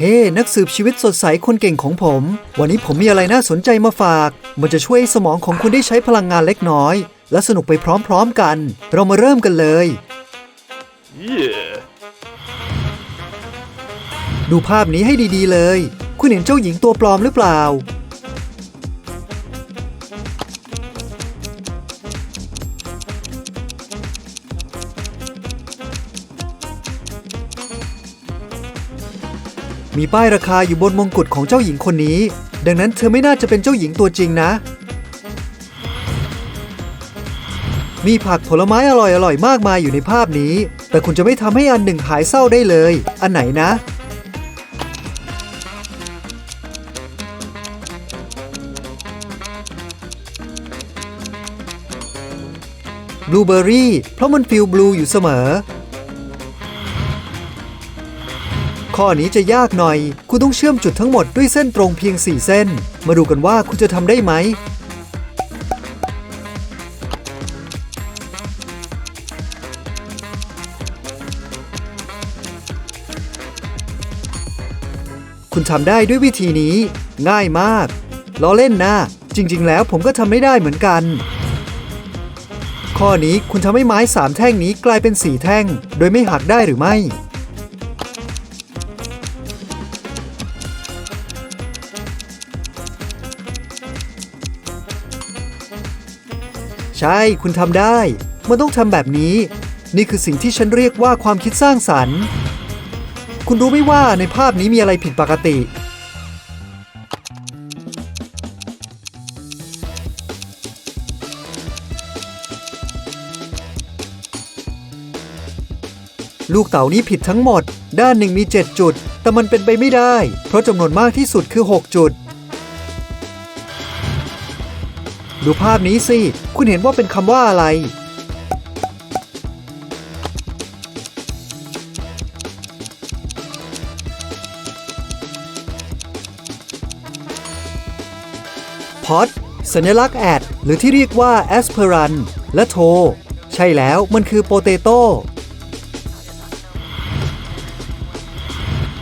เฮ้ นักสืบชีวิตสดใสคนเก่งของผม วันนี้ผมมีอะไรน่าสนใจมาฝาก มันจะช่วยให้สมองของคุณได้ใช้พลังงานเล็กน้อย และสนุกไปพร้อมๆกัน เรามาเริ่มกันเลย Yeah. ดูภาพนี้ให้ดีๆเลย คุณเห็นเจ้าหญิงตัวปลอมหรือเปล่า มีป้ายราคาอยู่บนมงกุฎของเจ้าหญิงคนนี้ ดังนั้นเธอไม่น่าจะเป็นเจ้าหญิงตัวจริงนะ มีผักผลไม้อร่อยๆมากมายอยู่ในภาพนี้ แต่คุณจะไม่ทำให้อันหนึ่งหายเศร้าได้เลย อันไหนนะ บลูเบอร์รี่ เพราะมันฟิลบลูอยู่เสมอ ข้อนี้จะยากหน่อย คุณต้องเชื่อมจุดทั้งหมดด้วยเส้นตรงเพียง 4 เส้น มาดูกันว่าคุณจะทำได้ไหม คุณทำได้ด้วยวิธีนี้ ง่ายมากล้อเล่นนะ จริง ๆ แล้วผมก็ทำไม่ได้เหมือนกันข้อนี้คุณทำให้ไม้สามแท่งนี้กลายเป็นสี่แท่ง โดยไม่หักได้หรือไม่ ใช่คุณทำได้ มันต้องทำแบบนี้ นี่คือสิ่งที่ฉันเรียกว่าความคิดสร้างสรรค์ คุณรู้ไหมว่าในภาพนี้มีอะไรผิดปกติ ลูกเต๋านี้ผิดทั้งหมด ด้านหนึ่งมี 7 จุด แต่มันเป็นไปไม่ได้ เพราะจำนวนมากที่สุดคือ 6 จุด ดูภาพนี้สิ คุณเห็นว่าเป็นคำว่าอะไร พอดสัญลักษณ์แอด หรือที่เรียกว่าแอสเพรันและโท ใช่แล้วมันคือโปเตโต้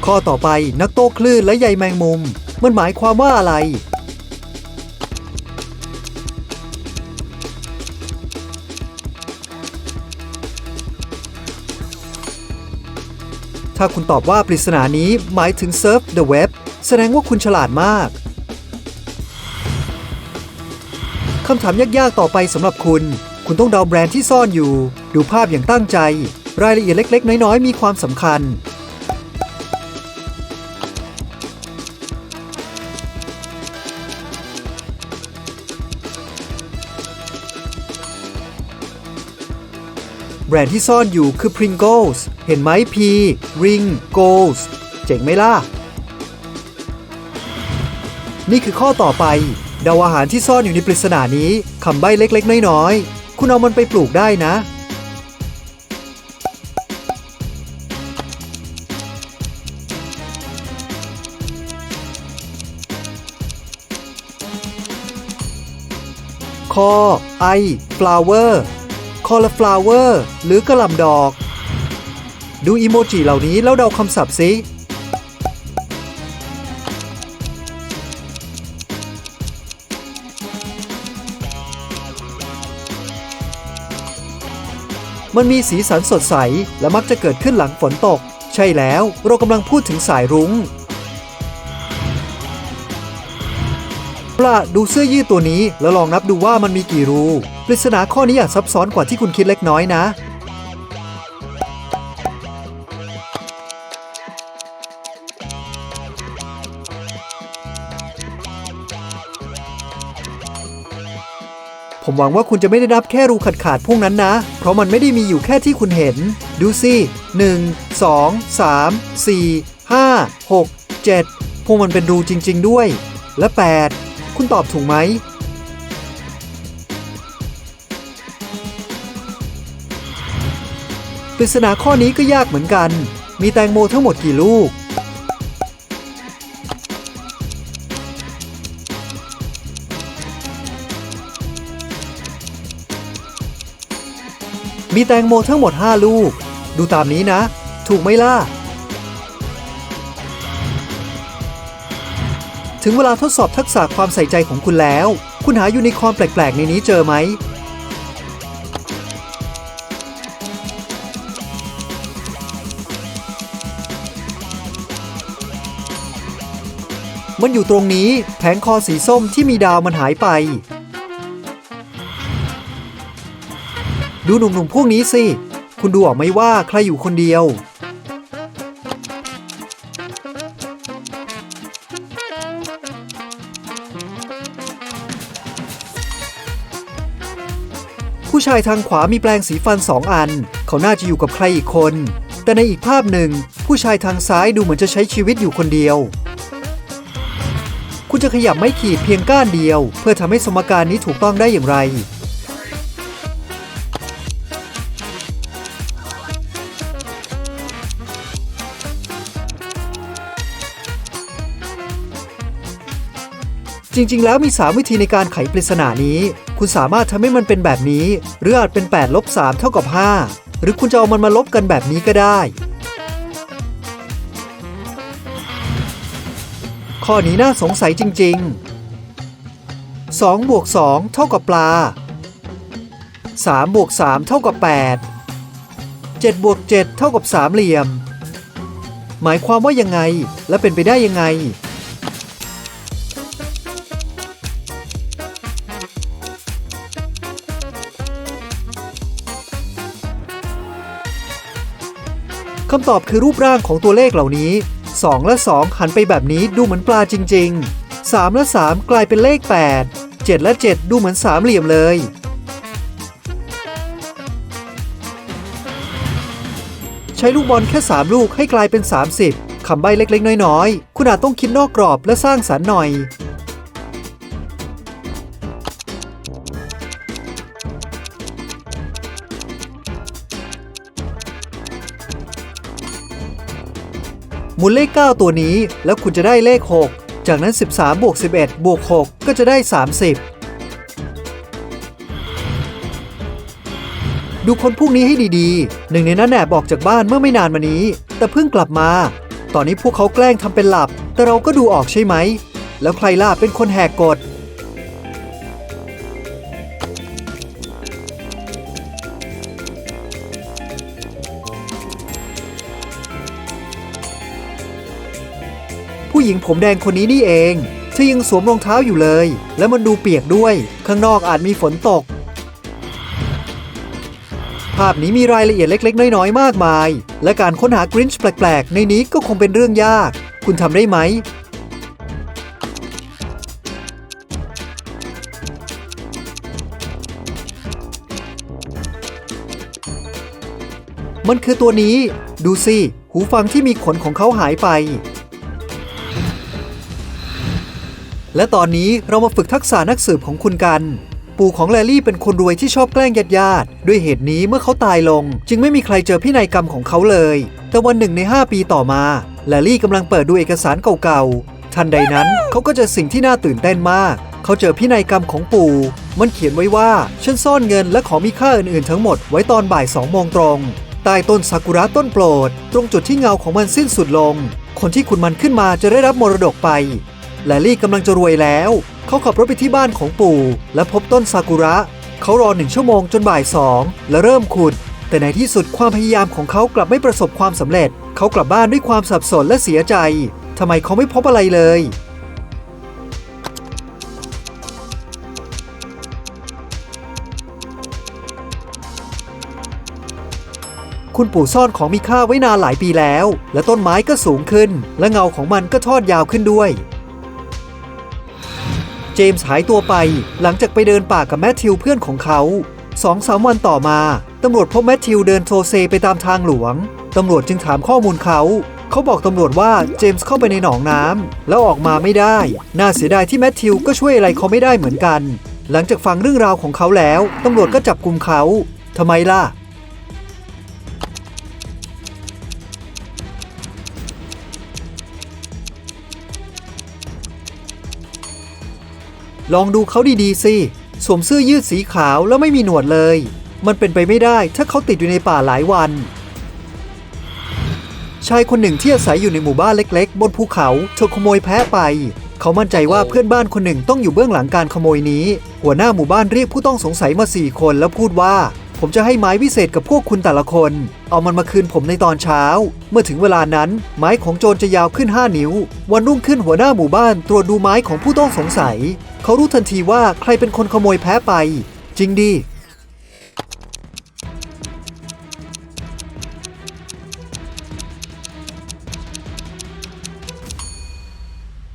ข้อต่อไปนักโต้คลื่นและใยแมงมุม มันหมายความว่าอะไร ถ้าคุณตอบว่าปริศนานี้หมายถึง Surf the Web แสดงว่าคุณฉลาดมาก คำถามยากๆต่อไปสำหรับคุณ คุณต้องเดาแบรนด์ที่ซ่อนอยู่ ดูภาพอย่างตั้งใจ รายละเอียดเล็ก ๆ น้อย ๆ มีความสำคัญ แบรนด์ที่ซ่อนอยู่คือ Pringles เห็นไหม P Ring Goals เจ๋งไหมล่ะ นี่คือข้อต่อไปเดาอาหารที่ซ่อนอยู่ในปริศนานี้คำใบ้เล็กๆ น้อยๆ คุณเอามันไปปลูกได้นะ คอไอ flower cauliflower หรือกระหล่ำดอก ดูอีโมจิเหล่านี้แล้วเดาคำศัพท์สิมันมีสีสันสดใสและมักจะเกิดขึ้นหลังฝนตก ใช่แล้วเรากำลังพูดถึงสายรุง้ง ปลาดูเสื้อยืดตัวนี้แล้วลองนับดูว่ามันมีกี่รู ปริศนาข้อนี้อาจซับซ้อนกว่าที่คุณคิดเล็กน้อยนะ ผมหวังว่าคุณจะไม่ได้นับแค่รูขาดๆพวกนั้นนะ เพราะมันไม่ได้มีอยู่แค่ที่คุณเห็น ดูสิ1 2 3 4 5 6 7พวกมันเป็นรูจริง ๆ ด้วย และ 8 คุณตอบถูกไหม ปริศนาข้อนี้ก็ยากเหมือนกัน มีแตงโมทั้งหมดกี่ลูก มีแตงโมทั้งหมด 5 ลูก ดูตามนี้นะ ถูกไหมล่ะ ถึงเวลาทดสอบทักษะความใส่ใจของคุณแล้ว คุณหายูนิคอร์นแปลก ๆ ในนี้เจอไหม มันอยู่ตรงนี้แผงคอสีส้มที่มีดาวมันหายไป ดูหนุ่มๆพวกนี้สิ คุณดูออกไหมว่าใครอยู่คนเดียว ผู้ชายทางขวามีแปลงสีฟันสองอัน เขาน่าจะอยู่กับใครอีกคน แต่ในอีกภาพหนึ่ง ผู้ชายทางซ้ายดูเหมือนจะใช้ชีวิตอยู่คนเดียว คุณจะขยับไม้ขีดเพียงก้านเดียว เพื่อทำให้สมการนี้ถูกต้องได้อย่างไร จริง ๆ แล้วมี 3 วิธีในการไขปริศนานี้ คุณสามารถทำให้มันเป็นแบบนี้ หรืออาจเป็น8ลบ3เท่ากับ 5 หรือคุณจะเอามันมาลบกันแบบนี้ก็ได้ ข้อนี้น่าสงสัยจริง ๆ2บวก2เท่ากับปลา3บวก3เท่ากับ 8 7บวก7เท่ากับสามเหลี่ยม หมายความว่ายังไงและเป็นไปได้ยังไง คำตอบคือรูปร่างของตัวเลขเหล่านี้ 2 และ 2 หันไปแบบนี้ดูเหมือนปลาจริง ๆ 3 และ 3 กลายเป็นเลข 8 7 และ 7 ดูเหมือนสามเหลี่ยมเลย ใช้ลูกบอลแค่ 3 ลูกให้กลายเป็น 30 คำใบ้เล็กๆ น้อยๆ คุณอาจต้องคิดนอกกรอบและสร้างสรรค์หน่อย มุนเลข 9 ตัวนี้ แล้วคุณจะได้เลข 6 จากนั้น 13บวก11บวก6 ก็จะได้ 30 ดูคนพวกนี้ให้ดีๆ หนึ่งในนั้นแอบออกจากบ้านเมื่อไม่นานมานี้ แต่เพิ่งกลับมา ตอนนี้พวกเขาแกล้งทำเป็นหลับ แต่เราก็ดูออกใช่ไหม แล้วใครล่ะเป็นคนแหกกฎ หญิงผมแดงคนนี้นี่เองเธอยังสวมรองเท้าอยู่เลย และมันดูเปียกด้วย ข้างนอกอาจมีฝนตก ภาพนี้มีรายละเอียดเล็ก ๆ น้อยๆมากมาย และการค้นหากรินช์แปลก ๆ ในนี้ก็คงเป็นเรื่องยาก คุณทำได้ไหมมันคือตัวนี้ ดูสิ หูฟังที่มีขนของเขาหายไป และตอนนี้เรามาฝึกทักษะนักสืบของคุณกัน ปู่ของแลลี่เป็นคนรวยที่ชอบแกล้งญาติญาติด้วยเหตุนี้เมื่อเขาตายลง จึงไม่มีใครเจอพินัยกรรมของเขาเลย แต่วันหนึ่งใน 5 ปีต่อมาแลลี่กำลังเปิดดูเอกสารเก่าๆ ทันใดนั้นเขาก็เจอสิ่งที่น่าตื่นเต้นมาก เขาเจอพินัยกรรมของปู่ มันเขียนไว้ว่าฉันซ่อนเงินและของมีค่าอื่นๆ ทั้งหมดไว้ตอนบ่าย2โมงตรงใต้ต้นซากุระต้นโปรด ตรงจุดที่เงาของมันสิ้นสุดลง คนที่ขุดมันขึ้นมาจะได้รับมรดกไป แลลี่กำลังจะรวยแล้ว เขาขับรถไปที่บ้านของปู่ และพบต้นซากุระ เขารอหนึ่งชั่วโมงจนบ่ายสองและเริ่มขุด แต่ในที่สุดความพยายามของเขากลับไม่ประสบความสำเร็จ เขากลับบ้านด้วยความสับสนและเสียใจทำไมเขาไม่พบอะไรเลย คุณปู่ซ่อนของมีค่าไว้นานหลายปีแล้ว และต้นไม้ก็สูงขึ้น และเงาของมันก็ทอดยาวขึ้นด้วย เจมส์หายตัวไปหลังจากไปเดินป่ากับแมทธิวเพื่อนของเขาสองสามวันต่อมา ตำรวจพบแมทธิวเดินโทเซไปตามทางหลวง ตำรวจจึงถามข้อมูลเขา เขาบอกตำรวจว่าเจมส์เข้าไปในหนองน้ำแล้วออกมาไม่ได้ น่าเสียดายที่แมทธิวก็ช่วยอะไรเขาไม่ได้เหมือนกัน หลังจากฟังเรื่องราวของเขาแล้ว ตำรวจก็จับกลุ่มเขาทำไมล่ะ ลองดูเขาดีๆสิสวมเสื้อยืดสีขาวแล้วไม่มีหนวดเลย มันเป็นไปไม่ได้ถ้าเขาติดอยู่ในป่าหลายวัน ชายคนหนึ่งที่อาศัยอยู่ในหมู่บ้านเล็ก ๆ บนภูเขาถูกขโมยแพะไป เขามั่นใจว่าเพื่อนบ้านคนหนึ่งต้องอยู่เบื้องหลังการขโมยนี้ หัวหน้าหมู่บ้านเรียกผู้ต้องสงสัยมาสี่คนแล้วพูดว่า ผมจะให้ไม้วิเศษกับพวกคุณแต่ละคน เอามันมาคืนผมในตอนเช้า เมื่อถึงเวลานั้น ไม้ของโจรจะยาวขึ้น 5 นิ้ว วันรุ่งขึ้นหัวหน้าหมู่บ้านตรวจดูไม้ของผู้ต้องสงสัย เขารู้ทันทีว่าใครเป็นคนขโมยแพ้ไป จริงดี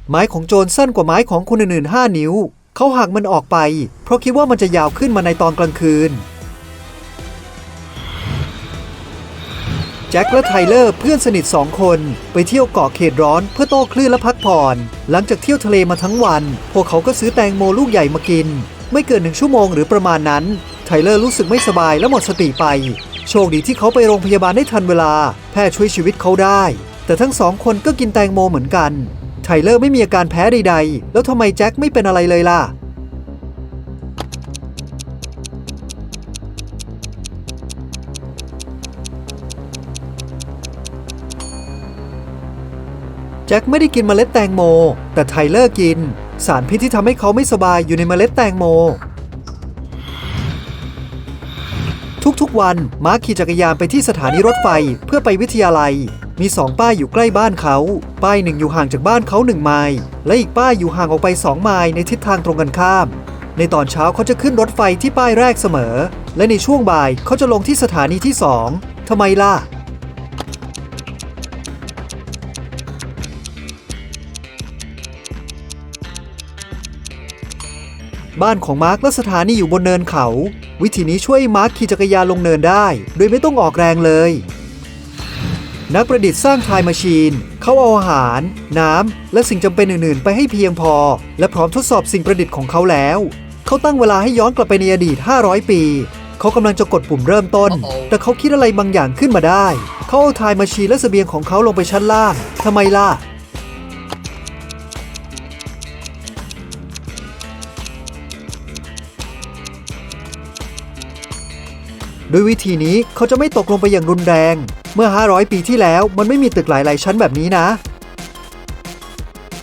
ไม้ของโจรสั้นกว่าไม้ของคนอื่นๆ 5 นิ้ว เขาหักมันออกไป เพราะคิดว่ามันจะยาวขึ้นมาในตอนกลางคืน แจ็คและไทเลอร์เพื่อนสนิทสองคน ไปเที่ยวเกาะเขตร้อนเพื่อโต้คลื่นและพักผ่อน หลังจากเที่ยวทะเลมาทั้งวัน พวกเขาก็ซื้อแตงโมลูกใหญ่มากิน ไม่เกินหนึ่งชั่วโมงหรือประมาณนั้น ไทเลอร์รู้สึกไม่สบายและหมดสติไป โชคดีที่เขาไปโรงพยาบาลได้ทันเวลา แพทย์ช่วยชีวิตเขาได้ แต่ทั้งสองคนก็กินแตงโมเหมือนกัน ไทเลอร์ไม่มีอาการแพ้ใดๆ แล้วทำไมแจ็คไม่เป็นอะไรเลยล่ะ แจ็คไม่ได้กินเมล็ดแตงโม แต่ไทเลอร์กิน สารพิษที่ทำให้เขาไม่สบายอยู่ในเมล็ดแตงโม ทุกๆวันมาร์คขี่จักรยานไปที่สถานีรถไฟเพื่อไปวิทยาลัย มีสองป้ายอยู่ใกล้บ้านเขา ป้ายหนึ่งอยู่ห่างจากบ้านเขาหนึ่งไมล์และอีกป้ายอยู่ห่างออกไปสองไมล์ในทิศทางตรงกันข้าม ในตอนเช้าเขาจะขึ้นรถไฟที่ป้ายแรกเสมอ และในช่วงบ่ายเขาจะลงที่สถานีที่สองทำไมล่ะ บ้านของมาร์คและสถานีอยู่บนเนินเขา วิธีนี้ช่วยมาร์คขี่จักรยานลงเนินได้ โดยไม่ต้องออกแรงเลย นักประดิษฐ์สร้างไทม์แมชชีน เขาเอาอาหาร น้ำ และสิ่งจำเป็นอื่น ๆ ไปให้เพียงพอ และพร้อมทดสอบสิ่งประดิษฐ์ของเขาแล้ว เขาตั้งเวลาให้ย้อนกลับไปในอดีต 500 ปี เขากำลังจะกดปุ่มเริ่มต้น แต่เขาคิดอะไรบางอย่างขึ้นมาได้ เขาเอาไทม์แมชชีนและเสบียงของเขาลงไปชั้นล่างทำไมล่ะ ด้วยวิธีนี้เขาจะไม่ตกลงไปอย่างรุนแรง เมื่อ 500 ปีที่แล้วมันไม่มีตึกหลาย ๆ ชั้นแบบนี้นะ